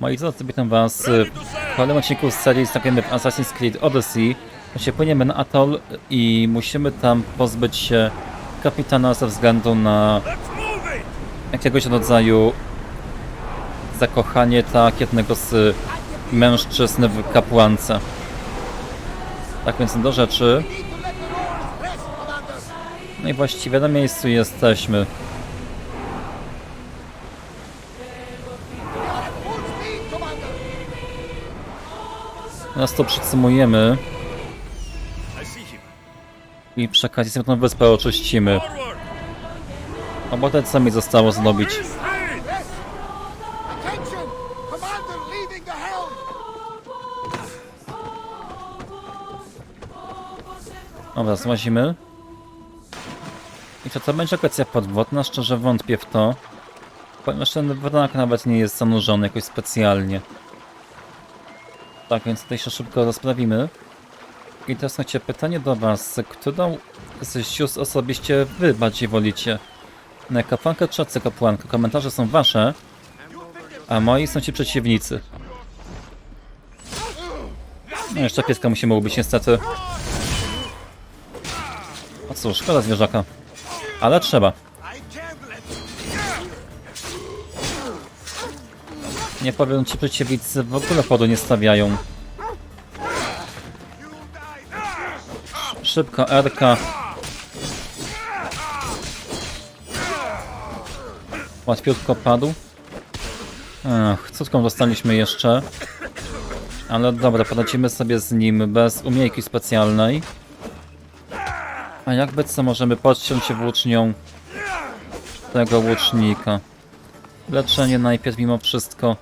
Moi drodzy, witam was w kolejnym odcinku z serii znajdujemy w Assassin's Creed Odyssey. Właśnie płyniemy na Atoll i musimy tam pozbyć się kapitana ze względu na jakiegoś rodzaju zakochanie tak jednego z mężczyzn w kapłance. Tak więc do rzeczy. No i właściwie na miejscu jesteśmy. Teraz to przydsumujemy I przy okazji sobie tą wyspę oczyścimy. Forward! A potem co mi zostało zrobić? Dobra, złazimy. I co to będzie lokacja podwodna? Szczerze wątpię w to. Ponieważ ten wranek nawet nie jest zanurzony jakoś specjalnie. Tak, więc tutaj się szybko rozprawimy. I teraz macie pytanie do was. Którą z sióstr osobiście wy bardziej wolicie? Kapłankę czy kapłankę? Komentarze są wasze, a moi są ci przeciwnicy. No jeszcze pieska musimy ubić niestety. No cóż, szkoda zwierzaka. Ale trzeba. Nie powiem, ci przeciwnicy w ogóle podu nie stawiają. Szybko, Erka. Łatwiutko padł. Ach, córką dostaliśmy jeszcze. Ale dobra, polecimy sobie z nim bez umiejki specjalnej. A jakby co możemy podciąć włócznią tego łucznika. Leczenie najpierw mimo wszystko.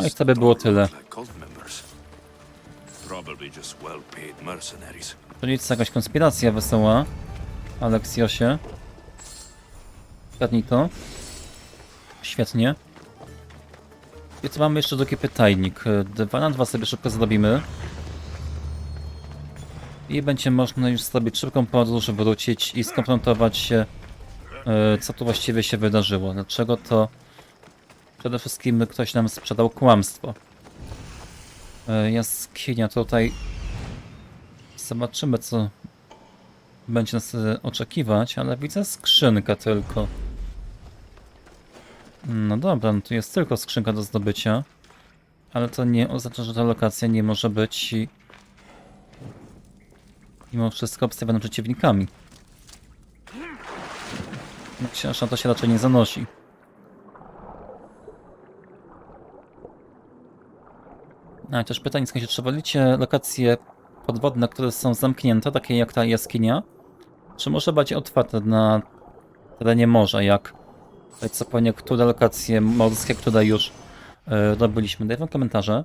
No i to by było tyle. Czyli jest jakaś konspiracja wesoła. Aleksiosie. Zgadnij to. Świetnie. I tu mamy jeszcze drugi pytajnik. Dwa na dwa sobie szybko zrobimy. I będzie można już zrobić szybką podróż, wrócić i skonfrontować się, e, co tu właściwie się wydarzyło. Dlaczego to przede wszystkim ktoś nam sprzedał kłamstwo. E, Jaskinia tutaj Zobaczymy, co będzie nas e, oczekiwać, ale widzę skrzynkę tylko. No dobra, no tu jest tylko skrzynka do zdobycia, ale to nie oznacza, że ta lokacja nie może być mimo wszystko obstawiona przeciwnikami. No, Książka to się raczej nie zanosi. A też pytanie, skąd się czy wolicie lokacje podwodne, które są zamknięte, takie jak ta jaskinia, czy może bardziej otwarte na terenie morza, jak po niektóre lokacje morskie, które już e, robiliśmy. Daj wam komentarze.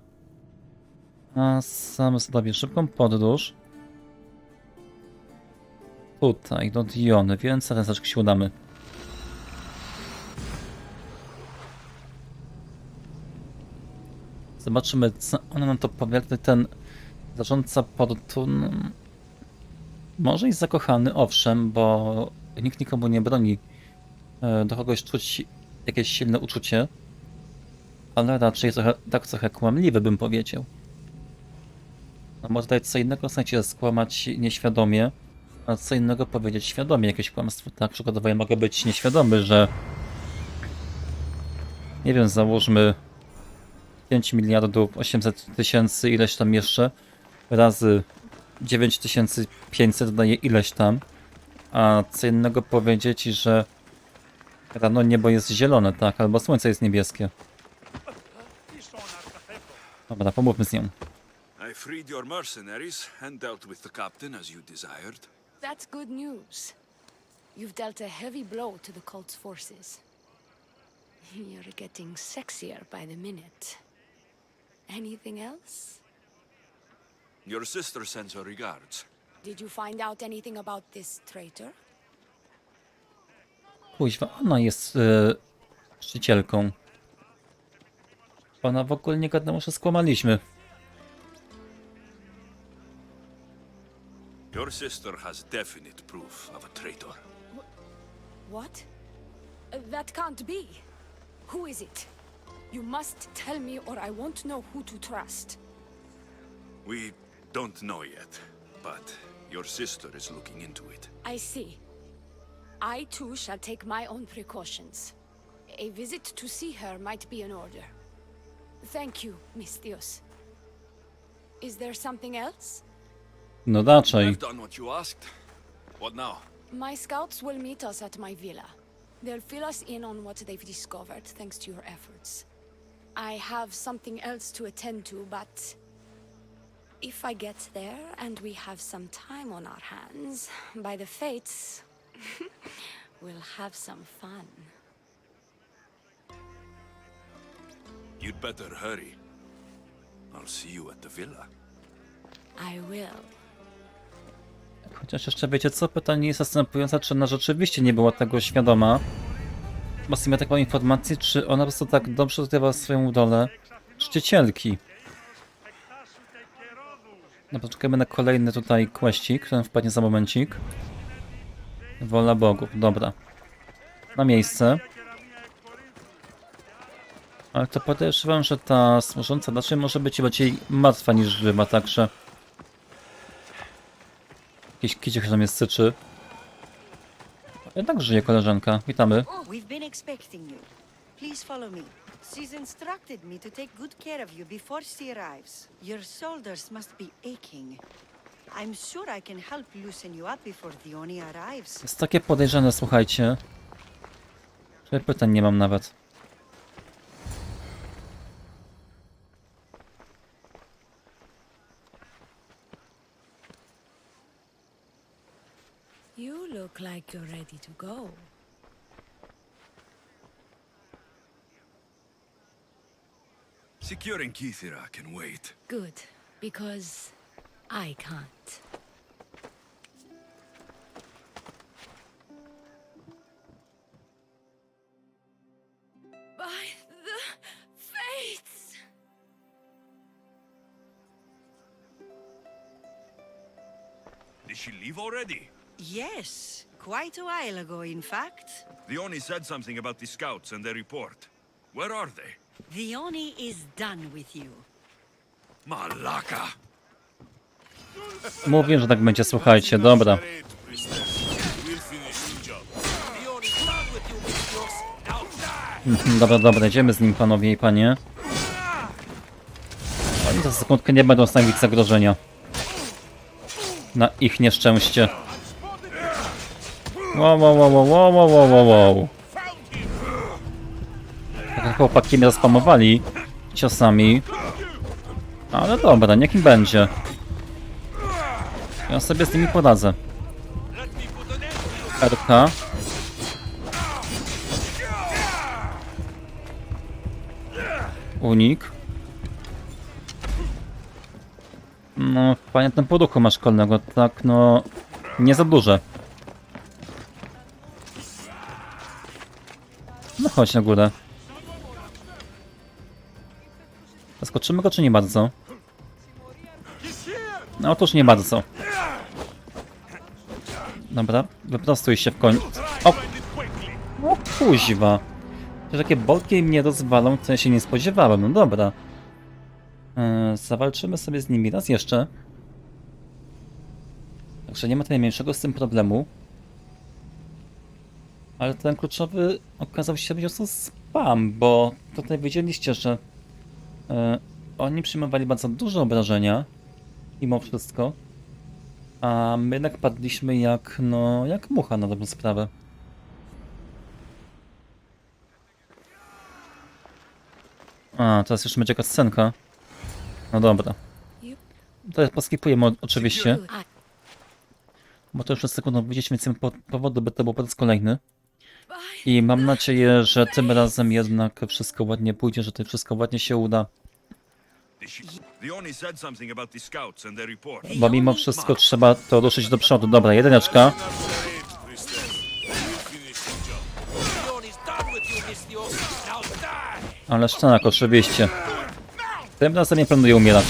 A sam zrobię szybką podróż. Tutaj, do Diony, więc zaczek się udamy. Zobaczymy, co ona nam to powie. Ten zarządca portu no, może jest zakochany, owszem, bo nikt nikomu nie broni e, do kogoś czuć jakieś silne uczucie, ale raczej trochę, tak trochę kłamliwy bym powiedział. No może tutaj co innego znacie skłamać nieświadomie, a co innego powiedzieć świadomie jakieś kłamstwo. Tak, przykładowo ja mogę być nieświadomy, że nie wiem, załóżmy 5 miliardów 800 tysięcy ileś tam jeszcze razy 9500 daje ileś tam a co innego powiedzieć, że rano niebo jest zielone, tak, albo słońce jest niebieskie. Dobra, pomówmy z nią. I freed your mercenaries and dealt with the captain as you desired. That's good news. You've dealt a heavy blow to the cult's forces. You're getting sexier by the minute. Anything else? Your sister sends her regards. Did you find out anything about this traitor? Kuźwa, ona jest yy, czcicielką. Ona w ogóle nie gadała, że skłamaliśmy. Your sister has definite proof of a traitor. What? Uh, that can't be. Who is it? You must tell me, or I won't know who to trust. We don't know yet, but your sister is looking into it. I see. I too shall take my own precautions. A visit to see her might be in order. Thank you, Miss Dios. Is there something else? No raczej. I've done what you asked. What now? My scouts will meet us at my villa. They'll fill us in on what they've discovered thanks to your efforts. I have something else to attend to, but if I get there and we have some time on our hands, by the fates, we'll have some fun. You'd better hurry. I'll see you at the villa. I will. Chociaż jeszcze wiecie co? Pytanie jest następujące, czy ona rzeczywiście nie była tego świadoma. Bo sobie taką informację, czy ona po prostu tak dobrze odgrywa swoją rolę czcicielki. No poczekajmy na kolejny tutaj questik, który wpadnie za momencik. Wola bogów, dobra. Na miejsce. Ale to podejrzewam, że ta służąca raczej może być bardziej martwa niż żywa, także... Jakiś kiciek tam jest syczy. Jednak żyje koleżanka. Witamy. We've been expecting you. Please follow me. She's instructed me to take good care of you before she arrives. Your shoulders must be aching. I'm sure I can help loosen you up before the Oni arrives. Jest takie podejrzane, słuchajcie. Że pytań nie mam nawet. Like you're ready to go. Securing Kithira can wait. Good, because I can't. By the fates! Did she leave already? Yes, quite a while ago, in fact. The Oni said something about the scouts and their report. Where are they? The Oni is done with you. Malaka! Mówię, że tak będzie, słuchajcie, dobra. Mhm, Dobra, dobra, idziemy z nim, panowie i panie. Oni za sekundkę nie będą stanowić zagrożenia. Na ich nieszczęście. Wow, wow, wow, wow, wow, wow, wow, wow. Tak chłopaki mnie zaspamowali ciosami. No, ale dobra, niech im będzie. Ja sobie z nimi poradzę. Erka. Unik. No, panie, ten poruchu masz kolnego, tak no... Nie za duże. Chodź na górę. Zaskoczymy go czy nie bardzo? No otóż nie bardzo. Dobra, wyprostuj się w końcu. O! O kuźwa. Że takie bolki mnie rozwalą, co ja się nie spodziewałem. No dobra. Eee, zawalczymy sobie z nimi raz jeszcze. Także nie ma najmniejszego z tym problemu. Ale ten kluczowy okazał się być po spam, bo tutaj wiedzieliście, że e, oni przyjmowali bardzo duże obrażenia mimo wszystko. A my jednak padliśmy jak, no, jak mucha na dobrą sprawę. A, teraz już będzie scenka. No dobra. To poskipujemy oczywiście, bo to już przez sekundę widzieć, więc nie ma po- powodu, by to był po raz kolejny. I mam nadzieję, że tym razem jednak wszystko ładnie pójdzie, że to wszystko ładnie się uda. Bo mimo wszystko trzeba to ruszyć do przodu. Dobra, jedyneczka. Ale szczenak oczywiście. Tym razem nie planuję umierać.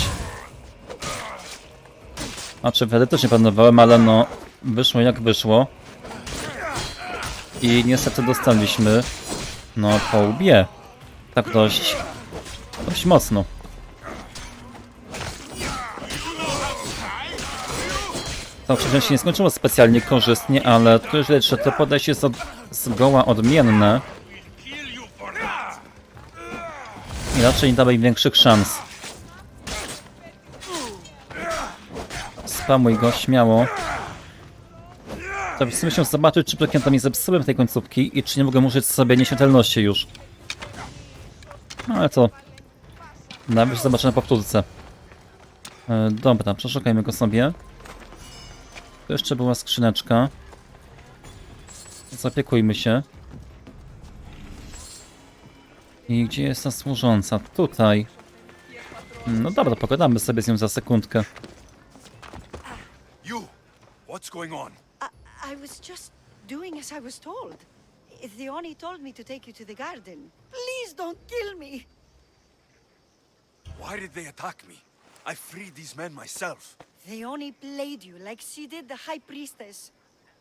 A czy wtedy też nie planowałem, ale no wyszło jak wyszło. I niestety dostaliśmy no po łbie. Tak dość, dość mocno. To się nie skończyło specjalnie korzystnie, ale to już że to podejście jest od, zgoła odmienne. I raczej nie dawaj większych szans. Spamuj go śmiało. To w sumie się zobaczyć, czy tam nie zepsułem tej końcówki i czy nie mogę użyć sobie nieśmiertelności już. No ale to... Nawet zobaczę na powtórce. E, dobra, przeszukajmy go sobie. Tu jeszcze była skrzyneczka. Zapiekujmy się. I gdzie jest ta służąca? Tutaj. No dobra, pogadamy sobie z nią za sekundkę. You! What's going on? I, was just doing as I was told. Theoni told me to take you to the garden. Please don't kill me. Why did they attack me? I freed these men myself. Theoni played you like she did the High Priestess.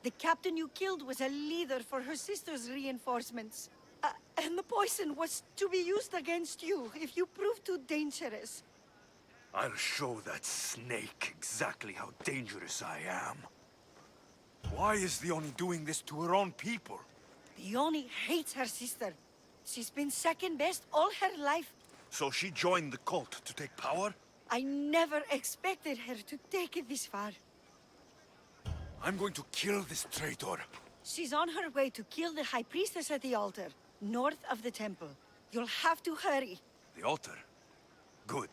The captain you killed was a leader for her sister's reinforcements. Uh, and the poison was to be used against you if you proved too dangerous. I'll show that snake exactly how dangerous I am. Why is the Oni doing this to her own people? Theoni hates her sister. She's been second best all her life. So she joined the cult to take power? I never expected her to take it this far. I'm going to kill this traitor. She's on her way to kill the High Priestess at the altar, north of the temple. You'll have to hurry. The altar? Good.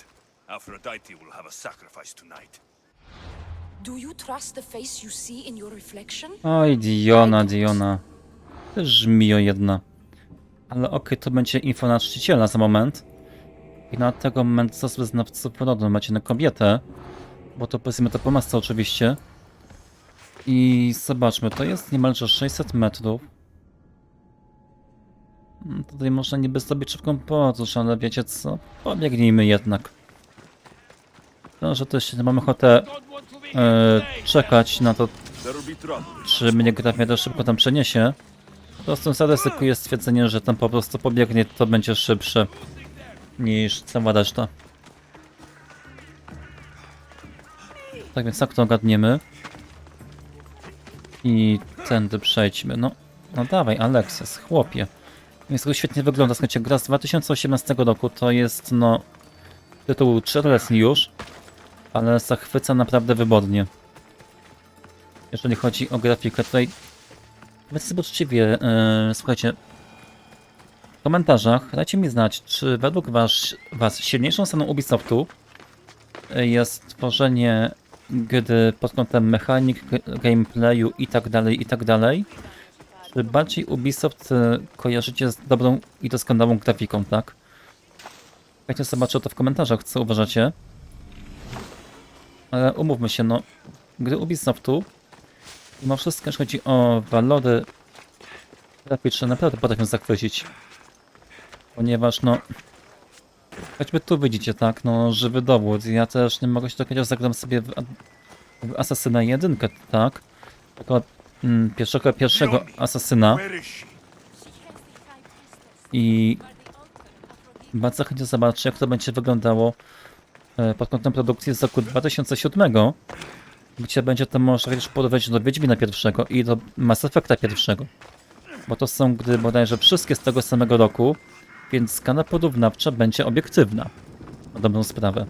Aphrodite will have a sacrifice tonight. Do you trust the face you see in your reflection? Oj, Diona, Diona. Też żmijo jedna. Ale okej, to będzie info na czciciela za moment. I na tego moment zasób wyznawców porodu macie na kobietę. Bo to powiedzmy to po masce oczywiście. I zobaczmy, to jest niemalże 600 metrów. Mm, Tutaj można niby zrobić szybką podróż, ale wiecie co? Pobiegnijmy jednak. To, że też nie mam ochotę e, czekać na to, czy mnie gra mnie też szybko tam przeniesie. Po prostu zaryzykuję stwierdzenie, że tam po prostu pobiegnie, to będzie szybsze niż cała reszta. Tak więc tak to ogarniemy. I tędy przejdźmy. No, no dawaj, Alexis, chłopie. Więc to świetnie wygląda. Słuchajcie, gra z 2018 roku to jest, no, tytuł 4 już, ale zachwyca naprawdę wybornie jeżeli chodzi o grafikę. Tutaj powiedzmy sobie uczciwie, yy, słuchajcie, w komentarzach dajcie mi znać, czy według was, was silniejszą stroną Ubisoftu y, jest tworzenie gry pod kątem mechanik, gameplayu i tak dalej, i tak dalej. Czy bardziej Ubisoft y, kojarzycie z dobrą i doskonałą grafiką, tak? Słuchajcie, zobaczę to w komentarzach, co uważacie. Ale umówmy się, no, gry Ubisoftu Mimo wszystko, jeśli chodzi o walory graficzne, naprawdę potrafią zachwycić. Ponieważ, no... Choćby tu widzicie, tak, no, żywy dowód. Ja też nie mogę się aż zagram sobie w, w Asasyna 1, tak? Tylko mm, pierwszego, pierwszego Asasyna. I bardzo chętnie zobaczę, jak to będzie wyglądało pod kątem produkcji z roku 2007, gdzie będzie to można już porównać do Wiedźmina pierwszego i do Mass Effecta pierwszego. Bo to są gry bodajże wszystkie z tego samego roku, więc skala porównawcza będzie obiektywna. Na dobrą sprawę.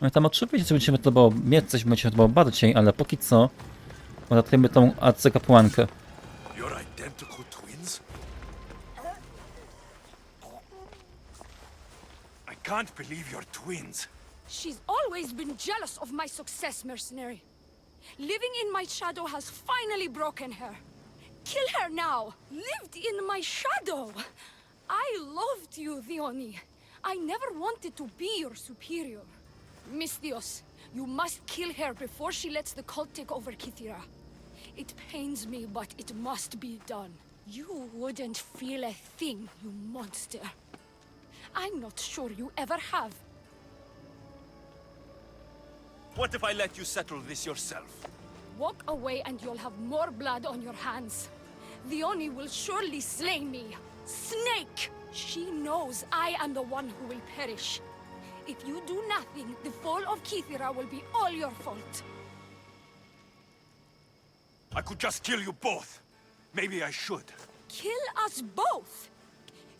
No i tam oczywiście będzie się podobało, mnie coś będzie się podobało bardziej, ale póki co uratujemy tą arcykapłankę. Can't believe you're twins. She's always been jealous of my success, mercenary. Living in my shadow has finally broken her. Kill her now! Lived in my shadow! I loved you, Theoni. I never wanted to be your superior. Misthios, you must kill her before she lets the cult take over Kithira. It pains me, but it must be done. You wouldn't feel a thing, you monster. I'm not sure you ever have. What if I let you settle this yourself? Walk away and you'll have more blood on your hands. The Oni will surely slay me. Snake! She knows I am the one who will perish. If you do nothing, the fall of Kithira will be all your fault. I could just kill you both. Maybe I should. Kill us both!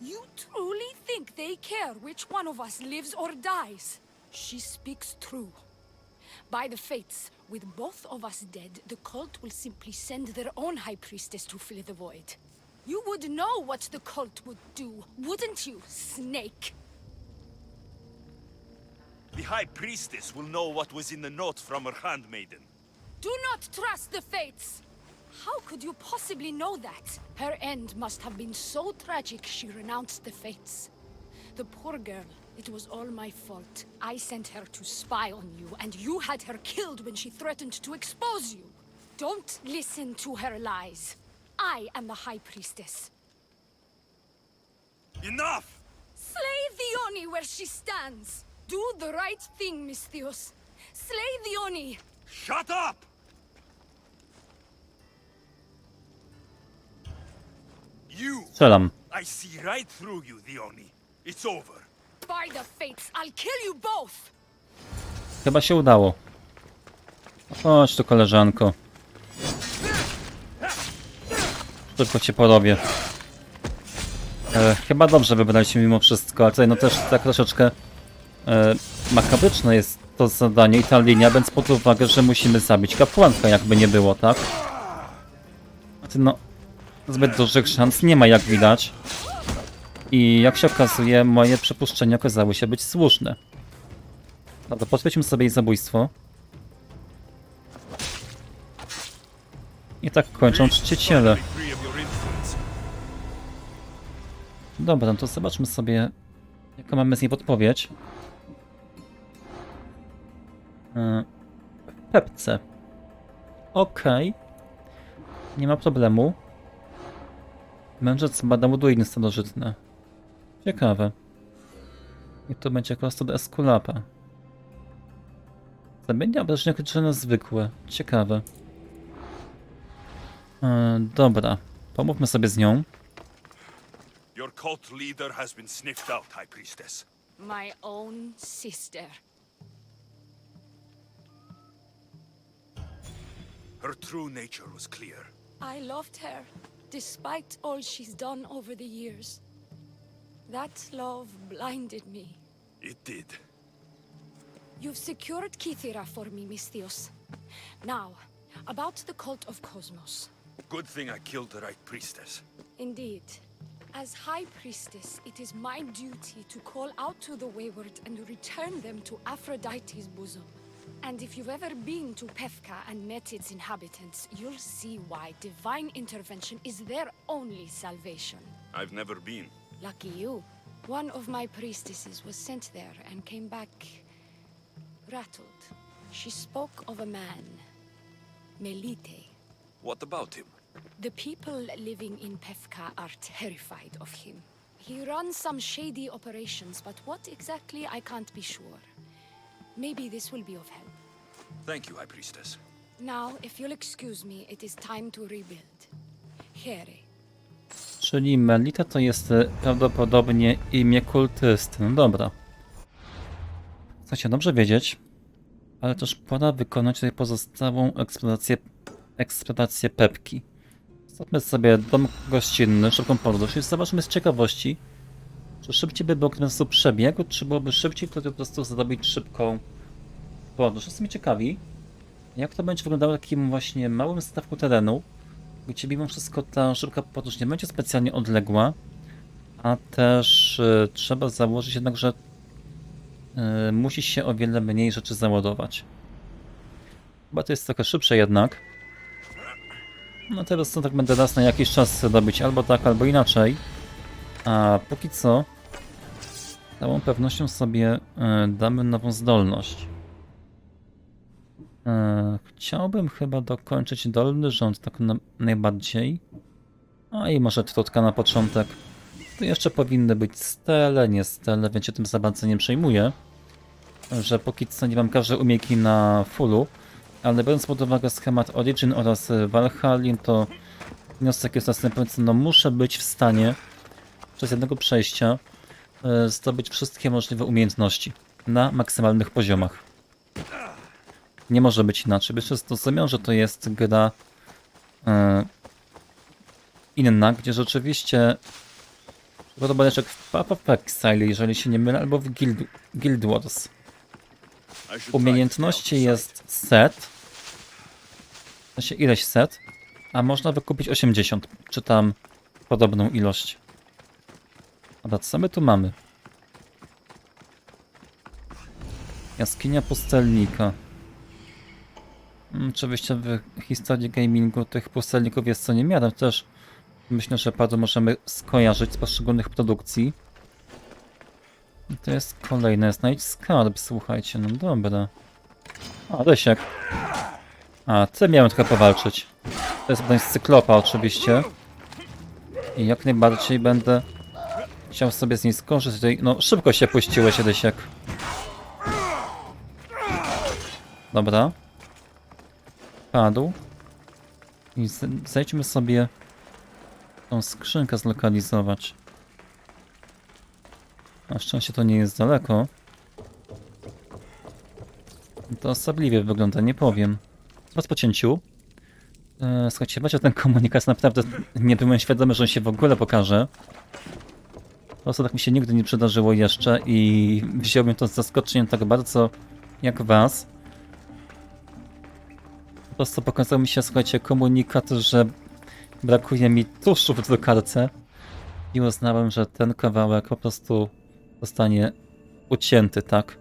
You truly think they care which one of us lives or dies? She speaks true. By the fates, with both of us dead, the cult will simply send their own high priestess to fill the void. You would know what the cult would do, wouldn't you, Snake? The High Priestess will know what was in the note from her handmaiden. Do not trust the fates! How could you possibly know that? Her end must have been so tragic she renounced the fates. The poor girl, it was all my fault. I sent her to spy on you, and you had her killed when she threatened to expose you. Don't listen to her lies. I am the High Priestess. Enough! Slay the Oni where she stands! Do the right thing, Misthios. Slay the Oni! Shut up! Strzelam. I see right through you, Dioni. It's over. By the fates, I'll kill you both! Chyba się udało. Chodź tu, koleżanko. Szybko cię porobię. E, chyba dobrze wybraliśmy mimo wszystko, ale tutaj no też tak troszeczkę e, makabryczne jest to zadanie i ta linia, więc pod uwagę, że musimy zabić kapłankę, jakby nie było, tak? A ty no, zbyt dużych szans nie ma jak widać. I jak się okazuje, moje przypuszczenia okazały się być słuszne. Dobra, sobie jej zabójstwo. I tak kończą czciciele. Dobra, no to zobaczmy sobie, jaką mamy z niej podpowiedź. E, W pepce. Okej. Nie ma problemu. Mędrzec bada muduiny starożytne. Ciekawe. I to będzie do Eskulapa. Zamienia obrażenia krytyczne na zwykłe. Ciekawe. E, dobra. Pomówmy sobie z nią. Your cult leader has been sniffed out, High Priestess. My own sister. Her true nature was clear. I loved her, despite all she's done over the years. That love blinded me. It did. You've secured Kithira for me, Misthios. Now, about the cult of Cosmos. Good thing I killed the right priestess. Indeed. As High Priestess, it is my duty to call out to the wayward and return them to Aphrodite's bosom. And if you've ever been to Pefka and met its inhabitants, you'll see why divine intervention is their only salvation. I've never been. Lucky you. One of my priestesses was sent there and came back rattled. She spoke of a man, Melite. What about him? The people living in Pefka are terrified of him. He runs some shady operations, but what exactly I can't be sure. Maybe this will be of help. Thank you, High Priestess. Now, if you'll excuse me, it is time to rebuild. Here. Czyli Melita to jest e, prawdopodobnie imię kultysty. No dobra. Chcecie dobrze wiedzieć, ale też pora wykonać tutaj pozostałą eksplorację, eksplorację Pepki. Zróbmy sobie dom gościnny, szybką podróż i zobaczmy z ciekawości, czy szybciej by było, gdybym sobie przebiegł, czy byłoby szybciej, gdyby po prostu zrobić szybką podróż. Jestem ciekawi, jak to będzie wyglądało w takim właśnie małym stawku terenu, gdzie mimo wszystko ta szybka podróż nie będzie specjalnie odległa, a też y, trzeba założyć jednak, że y, musi się o wiele mniej rzeczy załadować. Chyba to jest trochę szybsze jednak. No teraz to tak będę raz na jakiś czas robić albo tak, albo inaczej. A póki co całą pewnością sobie y, damy nową zdolność. E, Chciałbym chyba dokończyć dolny rząd tak na, najbardziej. A i może trutka na początek. Tu jeszcze powinny być stele, nie stele, więc się tym za bardzo nie przejmuję. Że póki co nie mam każdej umiejki na fullu. Ale biorąc pod uwagę schemat Origin oraz Valhalla, to wniosek jest następujący. No muszę być w stanie przez jednego przejścia e, zdobyć wszystkie możliwe umiejętności na maksymalnych poziomach. Nie może być inaczej. Że zrozumiał, że to jest gra e, inna, gdzie rzeczywiście podoba jak w of Exile, jeżeli się nie mylę, albo w Guild, Guild Wars. Umiejętności jest set. W sensie ileś set, a można wykupić 80, czy tam podobną ilość. Dobra, co my tu mamy? Jaskinia pustelnika. Mm, Oczywiście w historii gamingu tych pustelników jest co niemiara. Też myślę, że bardzo możemy skojarzyć z poszczególnych produkcji. To jest kolejne, znajdź skarb, słuchajcie, no dobra. A, Rysiek. A, ty miałem trochę powalczyć. To jest broń z cyklopa oczywiście. I jak najbardziej będę chciał sobie z niej skorzystać. No, szybko się puściłeś, Rysiek. Dobra. Padł. I zejdźmy sobie tą skrzynkę zlokalizować. Na szczęście to nie jest daleko. To osobliwie wygląda, nie powiem. Po pocięciu. E, słuchajcie, właśnie ten komunikat naprawdę nie byłem świadomy, że on się w ogóle pokaże. Po prostu tak mi się nigdy nie przydarzyło jeszcze i wziąłbym to z zaskoczeniem tak bardzo jak was. Po prostu pokazał mi się, słuchajcie, komunikat, że brakuje mi tuszu w drukarce i uznałem, że ten kawałek po prostu zostanie ucięty, tak?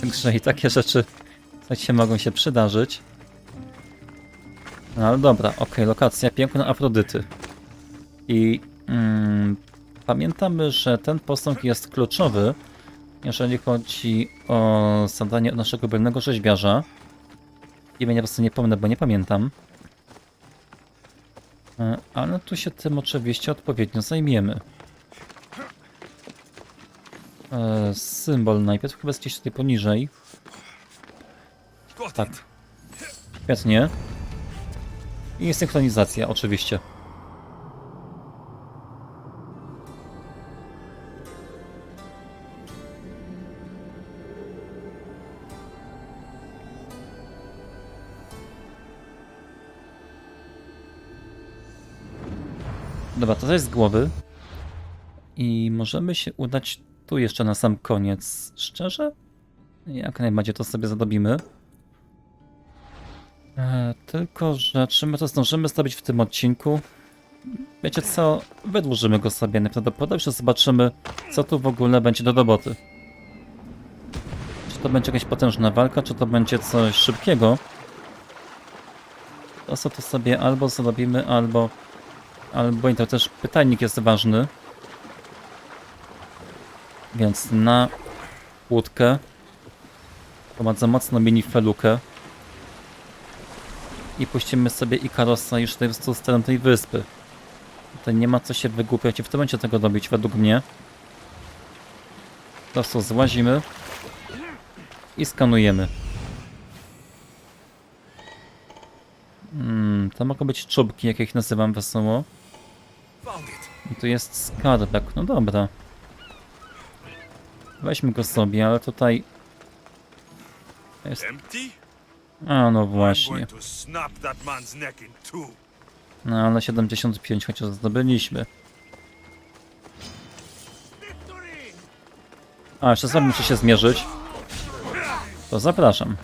Także i takie rzeczy słuchajcie, mogą się przydarzyć. No ale dobra, okej, lokacja piękna Afrodyty. I mm, pamiętamy, że ten posąg jest kluczowy, jeżeli chodzi o zadanie od naszego bylnego rzeźbiarza. Imienia po prostu nie pomnę, bo nie pamiętam. E, Ale tu się tym oczywiście odpowiednio zajmiemy. E, symbol najpierw chyba jest gdzieś tutaj poniżej. Tak. Świetnie. I synchronizacja oczywiście. Dobra, to jest z głowy. I możemy się udać tu jeszcze na sam koniec. Szczerze? Jak najbardziej to sobie zadobimy. E, tylko, że czy my to zdążymy zrobić w tym odcinku? Wiecie co? Wydłużymy go sobie najprawdopodobniej, zobaczymy, co tu w ogóle będzie do roboty. Czy to będzie jakaś potężna walka, czy to będzie coś szybkiego? To co to sobie albo zrobimy, albo... I to też pytajnik jest ważny. Więc na łódkę prowadzę mocno mini felukę i puścimy sobie Ikarosa już tutaj w stronę tej wyspy. Tutaj nie ma co się wygłupiać i w tym momencie tego robić, według mnie. Po prostu złazimy i skanujemy. Hmm, to mogą być czubki, jak ja ich nazywam wesoło. I tu jest skarbek, no dobra. Weźmy go sobie, ale tutaj... Jest... A, no właśnie. No ale 75 chociaż zdobyliśmy. A, jeszcze z wami muszę się zmierzyć. To zapraszam.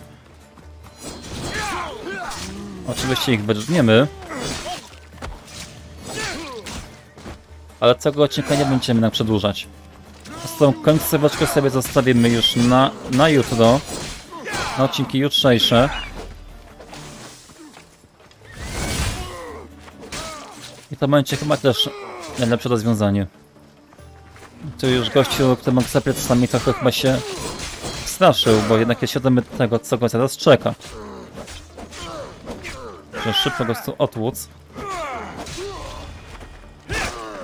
Oczywiście ich wyrżniemy. Ale całego odcinka nie będziemy nam przedłużać. Z tą końcóweczkę sobie zostawimy już na, na jutro. Na odcinki jutrzejsze. I to będzie chyba też najlepsze rozwiązanie. Tu już gościu, który mógł za plecami trochę chyba się straszył, bo jednak jest świadomy tego, co go teraz czeka. Że szybko go tu otłuc.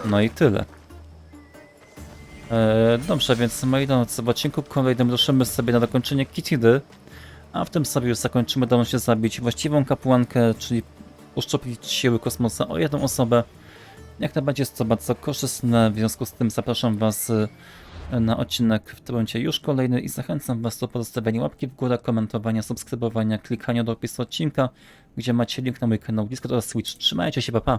No i tyle. E, dobrze, więc moi drodzy, w odcinku kolejnym ruszymy sobie na dokończenie Kitidy, a w tym sobie już zakończymy, dało się zabić właściwą kapłankę, czyli uszczuplić siły kosmosa o jedną osobę. Jak najbardziej jest to bardzo korzystne, w związku z tym zapraszam Was e, na odcinek w momencie już kolejny i zachęcam Was do pozostawienia łapki w górę, komentowania, subskrybowania, klikania do opisu odcinka, gdzie macie link na mój kanał Discord oraz Switch. Trzymajcie się, pa pa!